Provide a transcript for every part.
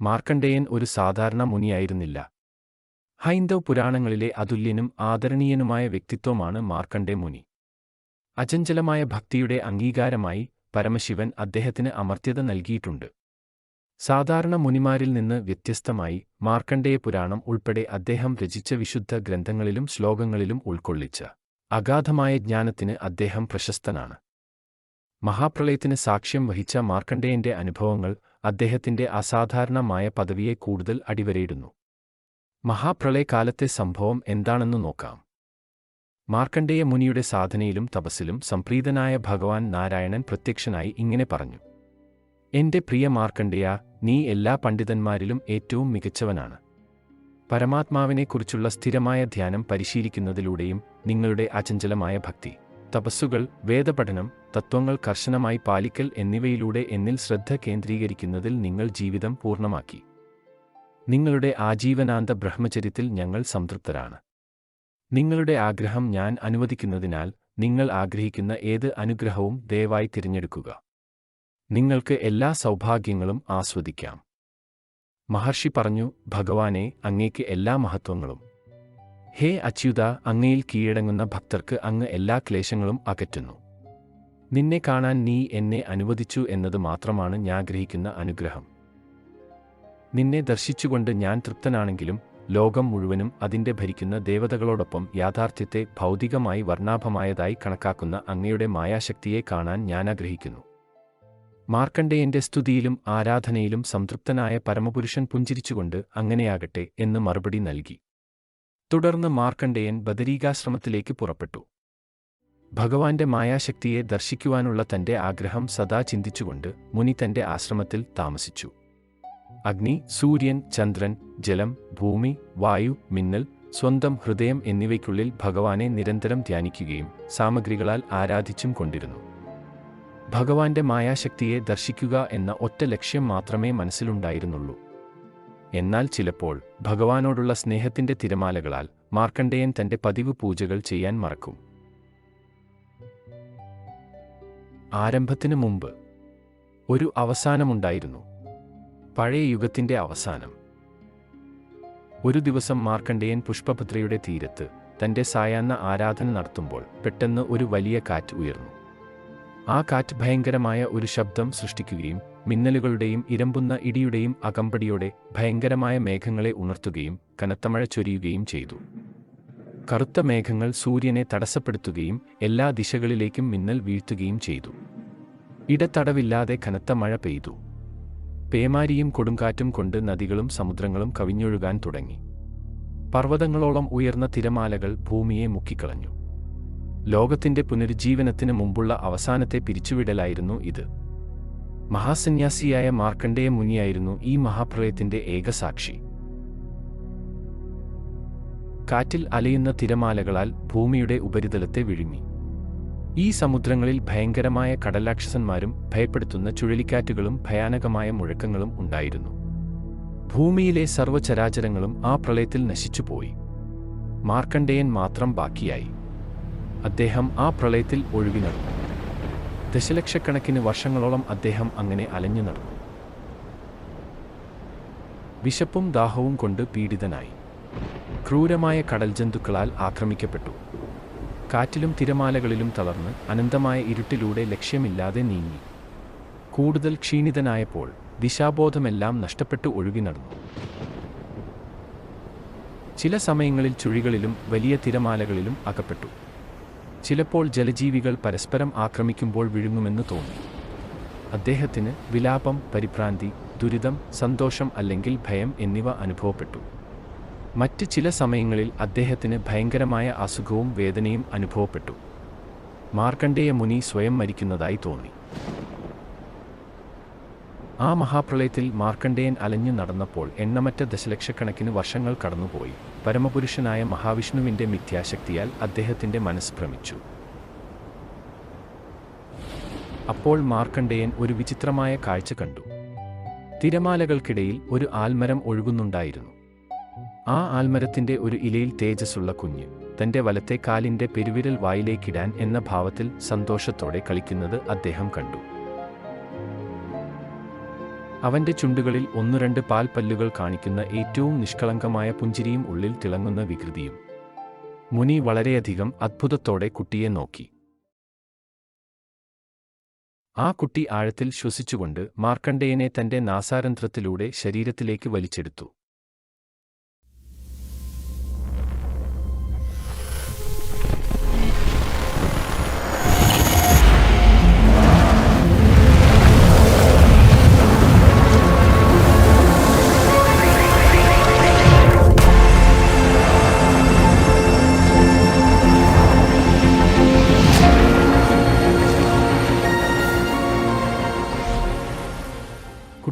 മാർക്കണ്ഡേയൻ ഒരു സാധാരണ മുനിയായിരുന്നില്ല. ഹൈന്ദവ് പുരാണങ്ങളിലെ അതുല്യനും ആദരണീയനുമായ വ്യക്തിത്വമാണ് മാർക്കണ്ഡേ മുനി. അചഞ്ചലമായ ഭക്തിയുടെ അംഗീകാരമായി പരമശിവൻ അദ്ദേഹത്തിന് അമർത്യത നൽകിയിട്ടുണ്ട്. സാധാരണ മുനിമാരിൽ നിന്ന് വ്യത്യസ്തമായി മാർക്കണ്ഡേയ പുരാണം ഉൾപ്പെടെ അദ്ദേഹം രചിച്ച വിശുദ്ധ ഗ്രന്ഥങ്ങളിലും ശ്ലോകങ്ങളിലും ഉൾക്കൊള്ളിച്ച അഗാധമായ ജ്ഞാനത്തിന് അദ്ദേഹം പ്രശസ്തനാണ്. മഹാപ്രളയത്തിന് സാക്ഷ്യം വഹിച്ച മാർക്കണ്ഡേയന്റെ അനുഭവങ്ങൾ അദ്ദേഹത്തിന്റെ അസാധാരണമായ പദവിയെ കൂടുതൽ അടിവരയിടുന്നു. മഹാപ്രളയകാലത്തെ സംഭവം എന്താണെന്ന് നോക്കാം. മാർക്കണ്ഡേയ മുനിയുടെ സാധനയിലും തപസ്സിലും സംപ്രീതനായ ഭഗവാൻ നാരായണൻ പ്രത്യക്ഷനായി ഇങ്ങനെ പറഞ്ഞു. എന്റെ പ്രിയ മാർക്കണ്ഡേയ നീ എല്ലാ പണ്ഡിതന്മാരിലും ഏറ്റവും മികച്ചവനാണ്. പരമാത്മാവിനെക്കുറിച്ചുള്ള സ്ഥിരമായ ധ്യാനം പരിശീലിക്കുന്നതിലൂടെയും നിങ്ങളുടെ അചഞ്ചലമായ ഭക്തി തപസ്സുകൾ വേദപഠനം തത്വങ്ങൾ കർശനമായി പാലിക്കൽ എന്നിവയിലൂടെ എന്നിൽ ശ്രദ്ധ കേന്ദ്രീകരിക്കുന്നതിൽ നിങ്ങൾ ജീവിതം പൂർണമാക്കി. നിങ്ങളുടെ ആജീവനാന്ത ബ്രഹ്മചര്യത്തിൽ ഞങ്ങൾ സംതൃപ്തരാണ്. നിങ്ങളുടെ ആഗ്രഹം ഞാൻ അനുവദിക്കുന്നതിനാൽ നിങ്ങൾ ആഗ്രഹിക്കുന്ന ഏത് അനുഗ്രഹവും ദയവായി തിരഞ്ഞെടുക്കുക. നിങ്ങൾക്ക് എല്ലാ സൗഭാഗ്യങ്ങളും ആസ്വദിക്കാം. മഹർഷി പറഞ്ഞു ഭഗവാനെ അങ്ങേക്ക് എല്ലാ മഹത്വങ്ങളും. ഹേ അച്യുത അങ്ങയിൽ കീഴടങ്ങുന്ന ഭക്തർക്ക് അങ്ങ് എല്ലാ ക്ലേശങ്ങളും അകറ്റുന്നു. നിന്നെ കാണാൻ നീ എന്നെ അനുവദിച്ചു എന്നത് മാത്രമാണ് ഞാഗ്രഹിക്കുന്ന അനുഗ്രഹം. നിന്നെ ദർശിച്ചുകൊണ്ട് ഞാൻ തൃപ്തനാണെങ്കിലും ലോകം മുഴുവനും അതിന്റെ ഭരിക്കുന്ന ദേവതകളോടൊപ്പം യാഥാർത്ഥ്യത്തെ ഭൗതികമായി വർണാഭമായതായി കണക്കാക്കുന്ന അങ്ങയുടെ മായാശക്തിയെ കാണാൻ ഞാൻ ആഗ്രഹിക്കുന്നു. മാർക്കണ്ഡേയന്റെ സ്തുതിയിലും ആരാധനയിലും സംതൃപ്തനായ പരമപുരുഷൻ പുഞ്ചിരിച്ചുകൊണ്ട് അങ്ങനെയാകട്ടെ എന്ന് മറുപടി നൽകി. തുടർന്ന് മാർക്കണ്ഡേയൻ ബദരീകാശ്രമത്തിലേക്ക് പുറപ്പെട്ടു. ഭഗവാന്റെ മായാശക്തിയെ ദർശിക്കുവാനുള്ള തന്റെ ആഗ്രഹം സദാ ചിന്തിച്ചുകൊണ്ട് മുനി തന്റെ ആശ്രമത്തിൽ താമസിച്ചു. അഗ്നി സൂര്യൻ ചന്ദ്രൻ ജലം ഭൂമി വായു മിന്നൽ സ്വന്തം ഹൃദയം എന്നിവയ്ക്കുള്ളിൽ ഭഗവാനെ നിരന്തരം ധ്യാനിക്കുകയും സാമഗ്രികളാൽ ആരാധിച്ചും കൊണ്ടിരുന്നു. ഭഗവാന്റെ മായാശക്തിയെ ദർശിക്കുക എന്ന ഒറ്റ ലക്ഷ്യം മാത്രമേ മനസ്സിലുണ്ടായിരുന്നുള്ളൂ. എന്നാൽ ചിലപ്പോൾ ഭഗവാനോടുള്ള സ്നേഹത്തിന്റെ തിരമാലകളാൽ മാർക്കണ്ഡേയൻ തന്റെ പതിവ് പൂജകൾ ചെയ്യാൻ മറക്കും. ആരംഭത്തിനു മുമ്പ് ഒരു അവസാനമുണ്ടായിരുന്നു. പഴയ യുഗത്തിന്റെ അവസാനം. ഒരു ദിവസം മാർക്കണ്ഡേയൻ പുഷ്പഭദ്രയുടെ തീരത്ത് തന്റെ സായാഹ്ന ആരാധന നടത്തുമ്പോൾ പെട്ടെന്ന് ഒരു വലിയ കാറ്റ് ഉയർന്നു. ആ കാറ്റ് ഭയങ്കരമായ ഒരു ശബ്ദം സൃഷ്ടിക്കുകയും മിന്നലുകളുടെയും ഇരമ്പുന്ന ഇടിയുടെയും അകമ്പടിയോടെ ഭയങ്കരമായ മേഘങ്ങളെ ഉണർത്തുകയും കനത്ത മഴ ചൊരിയുകയും ചെയ്തു. കറുത്ത മേഘങ്ങൾ സൂര്യനെ തടസ്സപ്പെടുത്തുകയും എല്ലാ ദിശകളിലേക്കും മിന്നൽ വീഴ്ത്തുകയും ചെയ്തു. ഇടത്തടവില്ലാതെ കനത്ത മഴ പെയ്തു. പേമാരിയും കൊടുങ്കാറ്റും കൊണ്ട് നദികളും സമുദ്രങ്ങളും കവിഞ്ഞൊഴുകാൻ തുടങ്ങി. പർവതങ്ങളോളം ഉയർന്ന തിരമാലകൾ ഭൂമിയെ മുക്കിക്കളഞ്ഞു. ലോകത്തിന്റെ പുനരുജ്ജീവനത്തിന് മുമ്പുള്ള അവസാനത്തെ പിരിച്ചുവിടലായിരുന്നു ഇത്. മഹാസന്യാസിയായ മാർക്കണ്ഡേയ മുനിയായിരുന്നു ഈ മഹാപ്രളയത്തിന്റെ ഏകസാക്ഷി. കാറ്റിൽ അലയുന്ന തിരമാലകളാൽ ഭൂമിയുടെ ഉപരിതലത്തെ വിഴുങ്ങി. ഈ സമുദ്രങ്ങളിൽ ഭയങ്കരമായ കടലാക്ഷസന്മാരും ഭയപ്പെടുത്തുന്ന ചുഴലിക്കാറ്റുകളും ഭയാനകമായ മുഴക്കങ്ങളും ഉണ്ടായിരുന്നു. ഭൂമിയിലെ സർവചരാചരങ്ങളും ആ പ്രളയത്തിൽ നശിച്ചുപോയി. മാർക്കണ്ഡേയൻ മാത്രം ബാക്കിയായി. അദ്ദേഹം ആ പ്രളയത്തിൽ ഒഴുകി നടന്നു. ദശലക്ഷക്കണക്കിന് വർഷങ്ങളോളം അദ്ദേഹം അങ്ങനെ അലഞ്ഞു നടന്നു. വിശപ്പും ദാഹവും കൊണ്ട് പീഡിതനായി. ക്രൂരമായ കടൽ ജന്തുക്കളാൽ ആക്രമിക്കപ്പെട്ടു. കാറ്റിലും തിരമാലകളിലും തളർന്ന് അനന്തമായ ഇരുട്ടിലൂടെ ലക്ഷ്യമില്ലാതെ നീങ്ങി. കൂടുതൽ ക്ഷീണിതനായപ്പോൾ ദിശാബോധമെല്ലാം നഷ്ടപ്പെട്ടു ഒഴുകി നടന്നു. ചില സമയങ്ങളിൽ ചുഴികളിലും വലിയ തിരമാലകളിലും അകപ്പെട്ടു. ചിലപ്പോൾ ജലജീവികൾ പരസ്പരം ആക്രമിക്കുമ്പോൾ വിഴുങ്ങുമെന്ന് തോന്നി. അദ്ദേഹത്തിന് വിലാപം പരിഭ്രാന്തി ദുരിതം സന്തോഷം അല്ലെങ്കിൽ ഭയം എന്നിവ അനുഭവപ്പെട്ടു. മറ്റ് ചില സമയങ്ങളിൽ അദ്ദേഹത്തിന് ഭയങ്കരമായ അസുഖവും വേദനയും അനുഭവപ്പെട്ടു. മാർക്കണ്ഡേയ മുനി സ്വയം മരിക്കുന്നതായി തോന്നി. ആ മഹാപ്രളയത്തിൽ മാർക്കണ്ഡേയൻ അലഞ്ഞു നടന്നപ്പോൾ എണ്ണമറ്റ ദശലക്ഷക്കണക്കിന് വർഷങ്ങൾ കടന്നുപോയി. പരമപുരുഷനായ മഹാവിഷ്ണുവിന്റെ മിഥ്യാശക്തിയാൽ അദ്ദേഹത്തിന്റെ മനസ്സ് ഭ്രമിച്ചു. അപ്പോൾ മാർക്കണ്ഡേയൻ ഒരു വിചിത്രമായ കാഴ്ച കണ്ടു. തിരമാലകൾക്കിടയിൽ ഒരു ആൽമരം ഒഴുകുന്നുണ്ടായിരുന്നു. ആ ആൽമരത്തിന്റെ ഒരു ഇലയിൽ തേജസ്സുള്ള കുഞ്ഞ് തന്റെ വലത്തെ കാലിന്റെ പെരുവിരൽ വായിലേക്കിടാൻ എന്ന ഭാവത്തിൽ സന്തോഷത്തോടെ കളിക്കുന്നത് അദ്ദേഹം കണ്ടു. അവന്റെ ചുണ്ടുകളിൽ ഒന്നു രണ്ട് പാൽ പല്ലുകൾ കാണിക്കുന്ന ഏറ്റവും നിഷ്കളങ്കമായ പുഞ്ചിരിയും ഉള്ളിൽ തിളങ്ങുന്ന വികൃതിയും. മുനി വളരെയധികം അത്ഭുതത്തോടെ കുട്ടിയെ നോക്കി. ആ കുട്ടി ആഴത്തിൽ ശ്വസിച്ചുകൊണ്ട് മാർക്കണ്ഡേയനെ തന്റെ നാസാരന്ധ്രത്തിലൂടെ ശരീരത്തിലേക്ക് വലിച്ചെടുത്തു.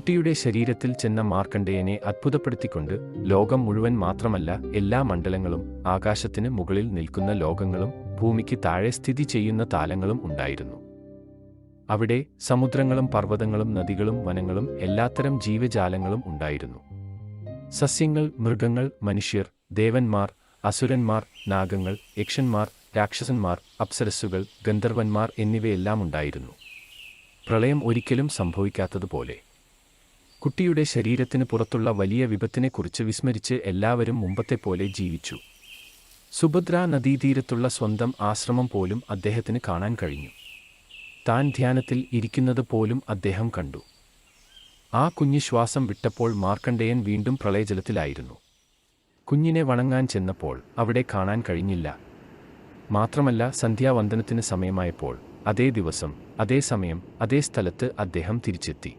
കുട്ടിയുടെ ശരീരത്തിൽ ചെന്ന മാർക്കണ്ടേയനെ അത്ഭുതപ്പെടുത്തിക്കൊണ്ട് ലോകം മുഴുവൻ മാത്രമല്ല എല്ലാ മണ്ഡലങ്ങളും ആകാശത്തിന് മുകളിൽ നിൽക്കുന്ന ലോകങ്ങളും ഭൂമിക്ക് താഴെ സ്ഥിതി ചെയ്യുന്ന താലങ്ങളും ഉണ്ടായിരുന്നു. അവിടെ സമുദ്രങ്ങളും പർവതങ്ങളും നദികളും വനങ്ങളും എല്ലാത്തരം ജീവജാലങ്ങളും ഉണ്ടായിരുന്നു. സസ്യങ്ങൾ മൃഗങ്ങൾ മനുഷ്യർ ദേവന്മാർ അസുരന്മാർ നാഗങ്ങൾ യക്ഷന്മാർ രാക്ഷസന്മാർ അപ്സരസ്സുകൾ ഗന്ധർവന്മാർ എന്നിവയെല്ലാം ഉണ്ടായിരുന്നു. പ്രളയം ഒരിക്കലും സംഭവിക്കാത്തതുപോലെ. കുട്ടിയുടെ ശരീരത്തിന് പുറത്തുള്ള വലിയ വിപത്തിനെക്കുറിച്ച് വിസ്മരിച്ച് എല്ലാവരും മുമ്പത്തെപ്പോലെ ജീവിച്ചു. സുഭദ്രാ നദീതീരത്തുള്ള സ്വന്തം ആശ്രമം പോലും അദ്ദേഹത്തിന് കാണാൻ കഴിഞ്ഞു. താൻ ധ്യാനത്തിൽ ഇരിക്കുന്നത് പോലും അദ്ദേഹം കണ്ടു. ആ കുഞ്ഞ് ശ്വാസം വിട്ടപ്പോൾ മാർക്കണ്ഡേയൻ വീണ്ടും പ്രളയജലത്തിലായിരുന്നു. കുഞ്ഞിനെ വണങ്ങാൻ ചെന്നപ്പോൾ അവിടെ കാണാൻ കഴിഞ്ഞില്ല. മാത്രമല്ല സന്ധ്യാവന്ദനത്തിന് സമയമായപ്പോൾ അതേ ദിവസം അതേ സമയം അതേ സ്ഥലത്ത് അദ്ദേഹം തിരിച്ചെത്തി.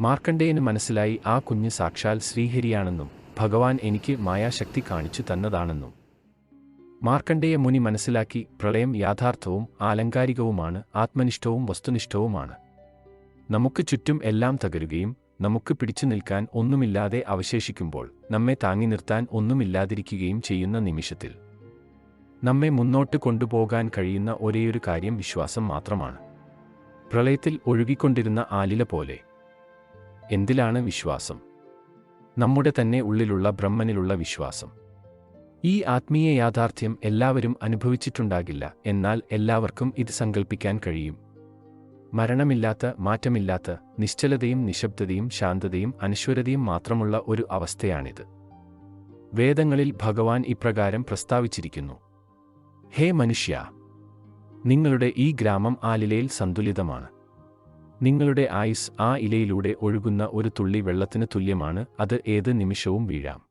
മാർക്കണ്ഡേയന് മനസ്സിലായി ആ കുഞ്ഞ് സാക്ഷാൽ ശ്രീഹരിയാണെന്നും ഭഗവാൻ എനിക്ക് മായാശക്തി കാണിച്ചു തന്നതാണെന്നും. മാർക്കണ്ഡേയ മുനി മനസ്സിലാക്കി പ്രളയം യാഥാർത്ഥവും ആലങ്കാരികവുമാണ് ആത്മനിഷ്ഠവും വസ്തുനിഷ്ഠവുമാണ്. നമുക്ക് ചുറ്റും എല്ലാം തകരുകയും നമുക്ക് പിടിച്ചു നിൽക്കാൻ ഒന്നുമില്ലാതെ അവശേഷിക്കുമ്പോൾ നമ്മെ താങ്ങി നിർത്താൻ ഒന്നുമില്ലാതിരിക്കുകയും ചെയ്യുന്ന നിമിഷത്തിൽ. നമ്മെ മുന്നോട്ട് കൊണ്ടുപോകാൻ കഴിയുന്ന ഒരേയൊരു കാര്യം വിശ്വാസം മാത്രമാണ്. പ്രളയത്തിൽ ഒഴുകിക്കൊണ്ടിരുന്ന ആലില പോലെ എന്തിലാണ് വിശ്വാസം? നമ്മുടെ തന്നെ ഉള്ളിലുള്ള ബ്രഹ്മനിലുള്ള വിശ്വാസം. ഈ ആത്മീയ യാഥാർത്ഥ്യം എല്ലാവരും അനുഭവിച്ചിട്ടുണ്ടാകില്ല എന്നാൽ എല്ലാവർക്കും ഇത് സങ്കല്പിക്കാൻ കഴിയും. മരണമില്ലാത്ത മാറ്റമില്ലാത്ത നിശ്ചലതയും നിശബ്ദതയും ശാന്തതയും അനശ്വരതയും മാത്രമുള്ള ഒരു അവസ്ഥയാണിത്. വേദങ്ങളിൽ ഭഗവാൻ ഇപ്രകാരം പ്രസ്താവിച്ചിരിക്കുന്നു. ഹേ മനുഷ്യ നിങ്ങളുടെ ഈ ഗ്രാമം ആലിലയിൽ സന്തുലിതമാണ്. നിങ്ങളുടെ ആയുസ് ആ ഇലയിലൂടെ ഒഴുകുന്ന ഒരു തുള്ളി വെള്ളത്തിന് തുല്യമാണ് അത് ഏത് നിമിഷവും വീഴാം.